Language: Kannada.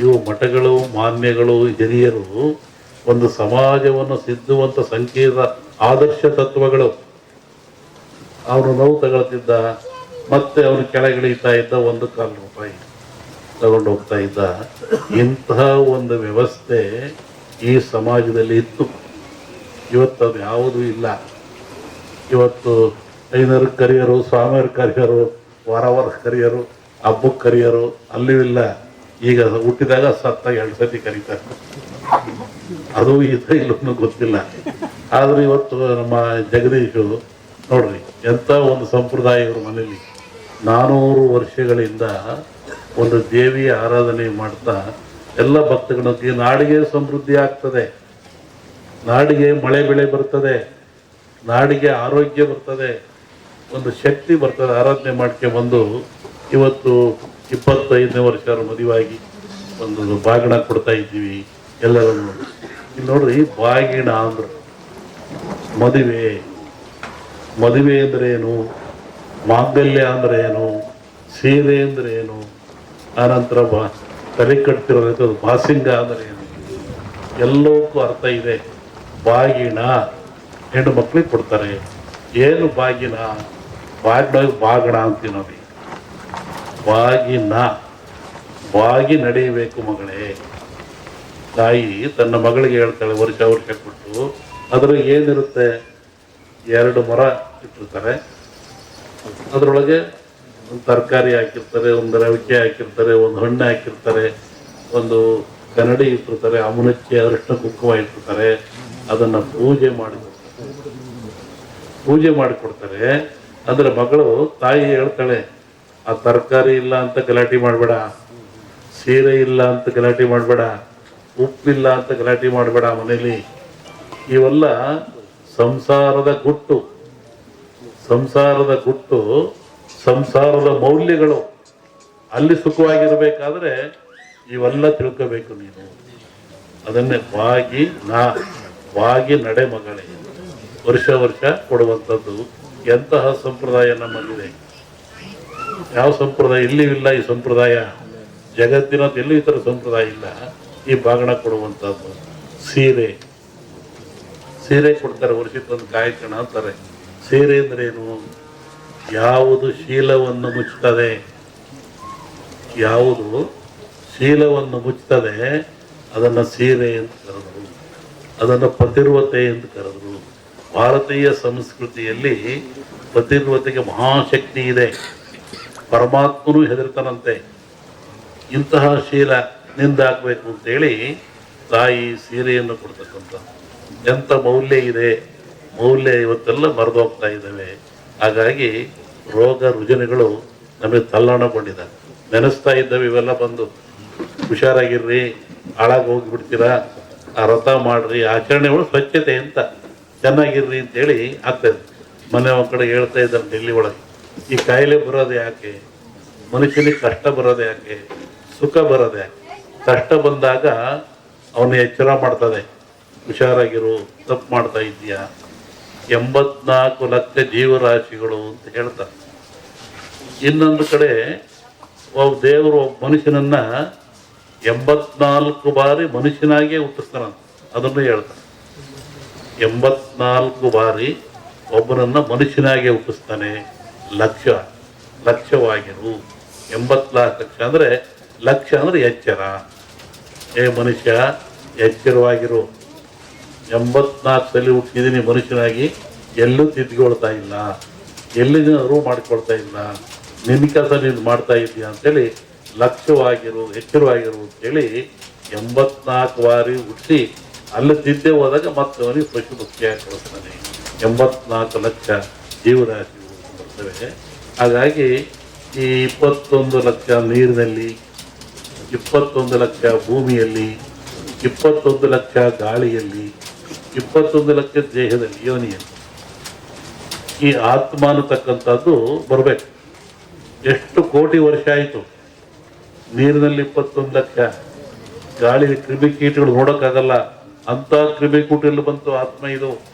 ಇವು ಮಠಗಳು, ಮಾನ್ಯಗಳು, ಹಿರಿಯರು ಒಂದು ಸಮಾಜವನ್ನು ಸಿದ್ಧುವಂತ ಸಂಕೀರ್ಣ ಆದರ್ಶ ತತ್ವಗಳು. ಅವರು ನೋವು ತಗೊಳ್ತಿದ್ದ, ಮತ್ತೆ ಅವನು ಕೆಳಗಿಳಿತಾ ಇದ್ದ ಒಂದು ಕಾಲು ರೂಪಾಯಿ ತಗೊಂಡು ಹೋಗ್ತಾ ಇದ್ದ. ಇಂತಹ ಒಂದು ವ್ಯವಸ್ಥೆ ಈ ಸಮಾಜದಲ್ಲಿ ಇತ್ತು. ಇವತ್ತು ಅದು ಯಾವುದೂ ಇಲ್ಲ. ಇವತ್ತು ಐನರು ಕರಿಯರು, ಸ್ವಾಮಿಯರ್ ಕರಿಯರು ವಾರ ಕರಿಯರು ಹಬ್ಬಕ್ಕೆ ಕರಿಯರು, ಅಲ್ಲಿಯೂ ಇಲ್ಲ. ಈಗ ಹುಟ್ಟಿದಾಗ ಸತ್ತ ಎರಡು ಸತಿ ಕರೀತಾರೆ. ಅದು ಇದೆ ಇಲ್ಲೂ ಗೊತ್ತಿಲ್ಲ. ಆದ್ರೆ ಇವತ್ತು ನಮ್ಮ ಜಗದೀಶು ನೋಡ್ರಿ, ಎಂಥ ಒಂದು ಸಂಪ್ರದಾಯ ಇವ್ರ ಮನೇಲಿ. ನಾನೂರು ವರ್ಷಗಳಿಂದ ಒಂದು ದೇವಿಯ ಆರಾಧನೆ ಮಾಡ್ತಾ ಎಲ್ಲ ಭಕ್ತಗಳಿಗೆ ಈ ನಾಡಿಗೆ ಸಮೃದ್ಧಿ ಆಗ್ತದೆ. ನಾಡಿಗೆ ಮಳೆ ಬೆಳೆ ಬರ್ತದೆ. ನಾಡಿಗೆ ಆರೋಗ್ಯ ಬರ್ತದೆ. ಒಂದು ಶಕ್ತಿ ಬರ್ತದೆ. ಆರಾಧನೆ ಮಾಡ್ಕೊಂಡು ಬಂದು ಇವತ್ತು ಇಪ್ಪತ್ತೈದನೇ ವರ್ಷ ಮದುವೆಯಾಗಿ ಒಂದು ಬಾಗಿಣ ಕೊಡ್ತಾ ಇದ್ದೀವಿ ಎಲ್ಲರನ್ನು. ಇಲ್ಲಿ ನೋಡ್ರಿ, ಬಾಗಿಣ ಅಂದ್ರೆ ಮದುವೆ. ಮದುವೆ ಅಂದ್ರೆ ಏನು? ಮಾಂಗಲ್ಯ ಅಂದ್ರೆ ಏನು? ಸೀರೆ ಅಂದ್ರೆ ಏನು? ಆನಂತರ ಬಾ, ತಲೆ ಕಟ್ತಿರೋದು ಬಾಸಿಂಗ ಅಂದ್ರೆ ಏನು? ಎಲ್ಲವಕ್ಕೂ ಅರ್ಥ ಇದೆ. ಬಾಗಿಣ ಹೆಣ್ಣು ಮಕ್ಕಳಿಗೆ ಕೊಡ್ತಾರೆ. ಏನು ಬಾಗಿನ ಬಾಗಿಣ ಬಾಗಣ ಅಂತೀವಿ. ಬಾಗಿನ ಬಾಗಿ ನಡೆಯಬೇಕು ಮಗಳೇ. ತಾಯಿ ತನ್ನ ಮಗಳಿಗೆ ಹೇಳ್ತಾಳೆ, ವರ್ಷ ವರ್ಷ ಕೊಟ್ಟು ಅದ್ರಾಗ ಏನಿರುತ್ತೆ? ಎರಡು ಮರ ಇಟ್ಟಿರ್ತಾರೆ. ಅದರೊಳಗೆ ಒಂದು ತರಕಾರಿ ಹಾಕಿರ್ತಾರೆ, ಒಂದು ರವಿಕೆ ಹಾಕಿರ್ತಾರೆ, ಒಂದು ಹಣ್ಣು ಹಾಕಿರ್ತಾರೆ, ಒಂದು ಕನ್ನಡಿ ಇಟ್ಟಿರ್ತಾರೆ ಅಮುನಕ್ಕೆ ಅರಿಶಿನ ಕುಂಕುಮ ಇಟ್ಟಿರ್ತಾರೆ. ಅದನ್ನ ಪೂಜೆ ಮಾಡಿ ಪೂಜೆ ಮಾಡಿಕೊಡ್ತಾರೆ. ಅದರ ಮಗಳು ತಾಯಿ ಹೇಳ್ತಾಳೆ ಆ ತರಕಾರಿ ಇಲ್ಲ ಅಂತ ಗಲಾಟೆ ಮಾಡಬೇಡ. ಸೀರೆ ಇಲ್ಲ ಅಂತ ಗಲಾಟೆ ಮಾಡಬೇಡ. ಉಪ್ಪಿಲ್ಲ ಅಂತ ಗಲಾಟೆ ಮಾಡಬೇಡ ಮನೇಲಿ. ಇವೆಲ್ಲ ಸಂಸಾರದ ಗುಟ್ಟು. ಸಂಸಾರದ ಗುಟ್ಟು, ಸಂಸಾರದ ಮೌಲ್ಯಗಳು. ಅಲ್ಲಿ ಸುಖವಾಗಿರಬೇಕಾದ್ರೆ ಇವೆಲ್ಲ ತಿಳ್ಕೋಬೇಕು ನೀನು. ಅದನ್ನೇ ಬಾಗಿ ನಾ, ಬಾಗಿ ನಡೆ ಮಗಳೇ ವರ್ಷ ವರ್ಷ ಕೊಡುವಂಥದ್ದು. ಎಂತಹ ಸಂಪ್ರದಾಯ ನಮ್ಮಲ್ಲಿದೆ? ಯಾವ ಸಂಪ್ರದಾಯ? ಇಲ್ಲಿಯೂ ಇಲ್ಲ ಈ ಸಂಪ್ರದಾಯ. ಜಗತ್ತಿನ ಎಲ್ಲೂ ಈ ಥರ ಸಂಪ್ರದಾಯ ಇಲ್ಲ. ಈ ಬಾಗಣ ಕೊಡುವಂಥದ್ದು. ಸೀರೆ. ಸೀರೆ ಕೊಡ್ತಾರೆ ವರ್ಷಕ್ಕೊಂದು ಗಾಯಕಣ ಅಂತಾರೆ. ಸೀರೆ ಏನು? ಯಾವುದು ಶೀಲವನ್ನು ಮುಚ್ಚುತ್ತದೆ? ಯಾವುದು ಶೀಲವನ್ನು ಮುಚ್ಚುತ್ತದೆ? ಅದನ್ನು ಸೀರೆ ಅಂತ ಕರೆದರು. ಅದನ್ನು ಪತಿರ್ವತೆ ಎಂದು ಕರೆದರು. ಭಾರತೀಯ ಸಂಸ್ಕೃತಿಯಲ್ಲಿ ಪತಿರ್ವತೆಗೆ ಮಹಾಶಕ್ತಿ ಇದೆ. ಪರಮಾತ್ಮನು ಹೆದರ್ತಾನಂತೆ. ಇಂತಹ ಶೀಲ ನಿಂದಾಗಬೇಕು ಅಂತೇಳಿ ತಾಯಿ ಸೀರೆಯನ್ನು ಕೊಡ್ತಕ್ಕಂಥ ಎಂಥ ಮೌಲ್ಯ ಇದೆ. ಮೌಲ್ಯ ಇವತ್ತೆಲ್ಲ ಮರೆದೋಗ್ತಾ ಇದ್ದಾವೆ. ಹಾಗಾಗಿ ರೋಗ ರುಜಿನಗಳು ನಮಗೆ ತಲ್ಲಣಗೊಂಡಿದ್ದಾವೆ ನೆನೆಸ್ತಾ ಇದ್ದಾವೆ ಇವೆಲ್ಲ ಬಂದು. ಹುಷಾರಾಗಿರ್ರಿ, ಹಾಳಾಗಿ ಹೋಗಿಬಿಡ್ತೀರಾ, ಆ ವ್ರತ ಮಾಡಿರಿ ಆಚರಣೆಗಳು ಸ್ವಚ್ಛತೆ ಅಂತ ಚೆನ್ನಾಗಿರ್ರಿ ಅಂತೇಳಿ ಆಗ್ತದೆ ಮನೆ ಒಂದು ಕಡೆ ಹೇಳ್ತಾ ಇದ್ದಾರೆ ಡೆಲ್ಲಿ ಒಳಗೆ. ಈ ಕಾಯಿಲೆ ಬರೋದು ಯಾಕೆ? ಮನುಷ್ಯನಿಗೆ ಕಷ್ಟ ಬರೋದು ಯಾಕೆ? ಸುಖ ಬರೋದು ಯಾಕೆ? ಕಷ್ಟ ಬಂದಾಗ ಅವನು ಎಚ್ಚರ ಮಾಡ್ತದೆ ಹುಷಾರಾಗಿರು, ತಪ್ಪು ಮಾಡ್ತಾ ಇದೆಯಾ ಎಂಬತ್ನಾಲ್ಕು ಲಕ್ಷ ಜೀವರಾಶಿಗಳು ಅಂತ ಹೇಳ್ತಾರೆ. ಇನ್ನೊಂದು ಕಡೆ ಒಬ್ಬ ದೇವರು, ಒಬ್ಬ ಮನುಷ್ಯನನ್ನ ಎಂಬತ್ನಾಲ್ಕು ಬಾರಿ ಮನುಷ್ಯನಾಗೆ ಹುಟ್ಟಿಸ್ತಾನಂತ ಅದನ್ನು ಹೇಳ್ತಾನೆ ಎಂಬತ್ನಾಲ್ಕು ಬಾರಿ ಒಬ್ಬನನ್ನ ಮನುಷ್ಯನಾಗೆ ಹುಟ್ಟಿಸ್ತಾನೆ. ಲಕ್ಷ ಲಕ್ಷವಾಗಿರು ಎಂಬತ್ನಾಲ್ಕು ಲಕ್ಷ ಅಂದರೆ ಲಕ್ಷ ಅಂದರೆ ಎಚ್ಚರ. ಏ ಮನುಷ್ಯ, ಎಚ್ಚರವಾಗಿರು. ಎಂಬತ್ನಾಲ್ಕು ಸಲ ಹುಟ್ಟಿದೀನಿ ಮನುಷ್ಯನಾಗಿ, ಎಲ್ಲೂ ತಿದ್ಕೊಳ್ತಾ ಇಲ್ಲ. ಎಲ್ಲಿನ ಅರಿವು ಮಾಡ್ಕೊಳ್ತಾ ಇಲ್ಲ. ನಿನ್ನ ಕೆಲಸ ನೀನು ಮಾಡ್ತಾ ಇದೀಯ ಅಂತೇಳಿ ಲಕ್ಷ್ಯವಾಗಿರು, ಎಚ್ಚರವಾಗಿರು ಅಂತೇಳಿ ಎಂಬತ್ನಾಲ್ಕು ಬಾರಿ ಹುಟ್ಟಿ ಅಲ್ಲಿ ತಿದ್ದೆ ಹೋದಾಗ ಮತ್ತೆ ಅವನಿಗೆ ಪಶು ಮುಖ್ಯಾಗಿ ಕಳಿಸ್ತಾನೆ ಎಂಬತ್ನಾಲ್ಕು ಲಕ್ಷ ಜೀವರಾಶಿಗಳು ಬರ್ತವೆ ಹಾಗಾಗಿ ಈ ಇಪ್ಪತ್ತೊಂದು ಲಕ್ಷ ನೀರಿನಲ್ಲಿ, ಇಪ್ಪತ್ತೊಂದು ಲಕ್ಷ ಭೂಮಿಯಲ್ಲಿ, ಇಪ್ಪತ್ತೊಂದು ಲಕ್ಷ ಗಾಳಿಯಲ್ಲಿ, ಇಪ್ಪತ್ತೊಂದು ಲಕ್ಷ ದೇಹದಲ್ಲಿ ಯೋನಿಯಲ್ಲಿ ಈ ಆತ್ಮ ಅನ್ನತಕ್ಕಂಥದ್ದು ಬರಬೇಕು. ಎಷ್ಟು ಕೋಟಿ ವರ್ಷ ಆಯಿತು? ನೀರಿನಲ್ಲಿ ಇಪ್ಪತ್ತೊಂದು ಲಕ್ಷ. ಗಾಳಿ ಕ್ರಿಮಿಕೀಟಗಳು ನೋಡೋಕ್ಕಾಗಲ್ಲ. ಅಂತ ಕ್ರಿಮಿಕೀಟಲ್ಲಿ ಬಂತು ಆತ್ಮ ಇದು.